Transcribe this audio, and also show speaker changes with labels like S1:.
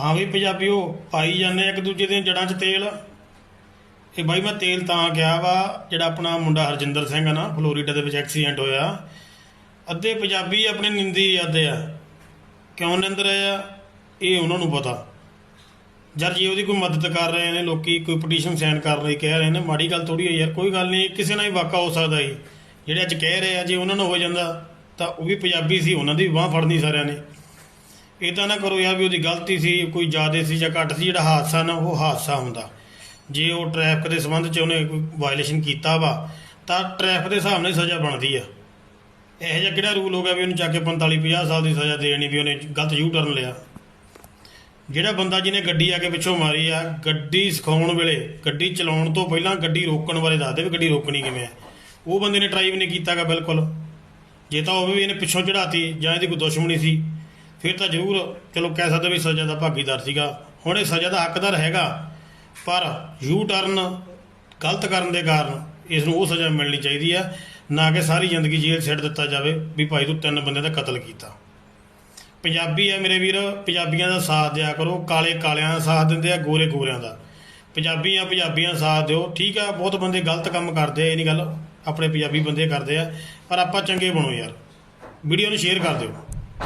S1: ਹਾਂ ਵੀ ਪੰਜਾਬੀਓ, ਪਾਈ ਜਾਂਦੇ ਇੱਕ ਦੂਜੇ ਦੀਆਂ ਜੜਾਂ 'ਚ ਤੇਲ। ਇਹ ਬਾਈ ਮੈਂ ਤੇਲ ਤਾਂ ਕਿਹਾ ਵਾ, ਜਿਹੜਾ ਆਪਣਾ ਮੁੰਡਾ ਹਰਜਿੰਦਰ ਸਿੰਘ ਆ ਨਾ, ਫਲੋਰੀਡਾ ਦੇ ਵਿੱਚ ਐਕਸੀਡੈਂਟ ਹੋਇਆ। ਅੱਧੇ ਪੰਜਾਬੀ ਆਪਣੇ ਨਿੰਦੀ ਜਾਂਦੇ ਆ। ਕਿਉਂ ਨਿੰਦ ਰਹੇ ਆ? ਇਹ ਉਹਨਾਂ ਨੂੰ ਪਤਾ। ਜਦ ਜੇ ਉਹਦੀ ਕੋਈ ਮਦਦ ਕਰ ਰਹੇ ਨੇ, ਲੋਕੀ ਕੋਈ ਪਟੀਸ਼ਨ ਸਾਈਨ ਕਰ ਲਈ ਕਹਿ ਰਹੇ ਨੇ, ਮਾੜੀ ਗੱਲ ਥੋੜੀ ਹੈ ਯਾਰ, ਕੋਈ ਗੱਲ ਨਹੀਂ, ਕਿਸੇ ਨਾਲ ਹੀ ਵਾਕਾ ਹੋ ਸਕਦਾ ਜੀ ਜਿਹੜੇ ਅੱਜ ਕਹਿ ਰਹੇ ਆ, ਜੇ ਉਹਨਾਂ ਨੂੰ ਹੋ ਜਾਂਦਾ, ਤਾਂ ਉਹ ਵੀ ਪੰਜਾਬੀ ਸੀ, ਉਹਨਾਂ ਦੀ ਬਾਹ ਫੜਨੀ ਸਾਰਿਆਂ ਨੇ। ਇਦਾਂ ਨਾ ਕਰੋ ਯਾਰ ਵੀ ਉਹਦੀ ਗਲਤੀ ਸੀ, ਕੋਈ ਜ਼ਿਆਦਾ ਸੀ ਜਾਂ ਘੱਟ ਸੀ, ਜਿਹੜਾ ਹਾਦਸਾ ਨਾ, ਉਹ ਹਾਦਸਾ ਹੁੰਦਾ। ਜੇ ਉਹ ਟ੍ਰੈਫਿਕ ਦੇ ਸੰਬੰਧ 'ਚ ਉਹਨੇ ਕੋਈ ਵਾਇਲੇਸ਼ਨ ਕੀਤਾ ਵਾ, ਤਾਂ ਟ੍ਰੈਫਿਕ ਦੇ ਹਿਸਾਬ ਨਾਲ ਹੀ ਸਜ਼ਾ ਬਣਦੀ ਆ। ਇਹੋ ਜਿਹਾ ਕਿਹੜਾ ਰੂਲ ਹੋ ਗਿਆ ਵੀ ਉਹਨੂੰ ਚੱਕ ਕੇ 45 50 ਸਾਲ ਦੀ ਸਜ਼ਾ ਦੇਣੀ ਵੀ ਉਹਨੇ ਗਲਤ ਯੂ ਟਰਨ ਲਿਆ। ਜਿਹੜਾ ਬੰਦਾ ਜਿਹਨੇ ਗੱਡੀ ਆ ਕੇ ਪਿੱਛੋਂ ਮਾਰੀ ਆ, ਗੱਡੀ ਸਿਖਾਉਣ ਵੇਲੇ, ਗੱਡੀ ਚਲਾਉਣ ਤੋਂ ਪਹਿਲਾਂ ਗੱਡੀ ਰੋਕਣ ਬਾਰੇ ਦੱਸਦੇ ਵੀ ਗੱਡੀ ਰੋਕਣੀ ਕਿਵੇਂ ਆ। ਉਹ ਬੰਦੇ ਨੇ ਟਰਾਈ ਵੀ ਨਹੀਂ ਕੀਤਾਗਾ ਬਿਲਕੁਲ। ਜੇ ਤਾਂ ਉਹ ਵੀ ਇਹਨੇ ਪਿੱਛੋਂ ਚੜਾਤੀ ਜਾਂ ਇਹਦੀ ਕੋਈ ਦੁਸ਼ਮਣੀ ਸੀ ਫਿਰ ਤਾਂ ਜ਼ਰੂਰ ਚਲੋ ਕਹਿ ਸਕਦੇ ਵੀ ਸਜ਼ਾ ਦਾ ਭਾਗੀਦਾਰ ਸੀਗਾ। ਹੁਣ ਇਹ ਸਜ਼ਾ ਦਾ ਹੱਕਦਾਰ ਹੈਗਾ। ਪਰ ਯੂ ਟਰਨ ਗਲਤ ਕਰਨ ਦੇ ਕਾਰਨ ਇਸ ਨੂੰ ਉਹ ਸਜ਼ਾ ਮਿਲਣੀ ਚਾਹੀਦੀ ਹੈ, ਨਾ ਕਿ ਸਾਰੀ ਜ਼ਿੰਦਗੀ ਜੇਲ੍ਹ ਛੱਡ ਦਿੱਤਾ ਜਾਵੇ ਵੀ ਭਾਈ ਤੂੰ ਤਿੰਨ ਬੰਦਿਆਂ ਦਾ ਕਤਲ ਕੀਤਾ। ਪੰਜਾਬੀ ਹੈ ਮੇਰੇ ਵੀਰ, ਪੰਜਾਬੀਆਂ ਦਾ ਸਾਥ ਦਿਆ ਕਰੋ, ਕਾਲੇ ਕਾਲਿਆਂ ਦਾ ਸਾਥ ਦਿੰਦੇ ਆ, ਗੋਰੇ ਗੋਰਿਆਂ ਦਾ। ਪੰਜਾਬੀਆਂ ਪੰਜਾਬੀਆਂ ਦਾ ਸਾਥ ਦਿਓ। ਠੀਕ ਆ, ਬਹੁਤ ਬੰਦੇ ਗਲਤ ਕੰਮ ਕਰਦੇ ਆ, ਇਹ ਨਹੀਂ ਗੱਲ, ਆਪਣੇ ਪੰਜਾਬੀ ਬੰਦੇ ਕਰਦੇ ਆ, ਪਰ ਆਪਾਂ ਚੰਗੇ ਬਣੋ ਯਾਰ। ਵੀਡੀਓ ਨੂੰ ਸ਼ੇਅਰ ਕਰ ਦਿਓ।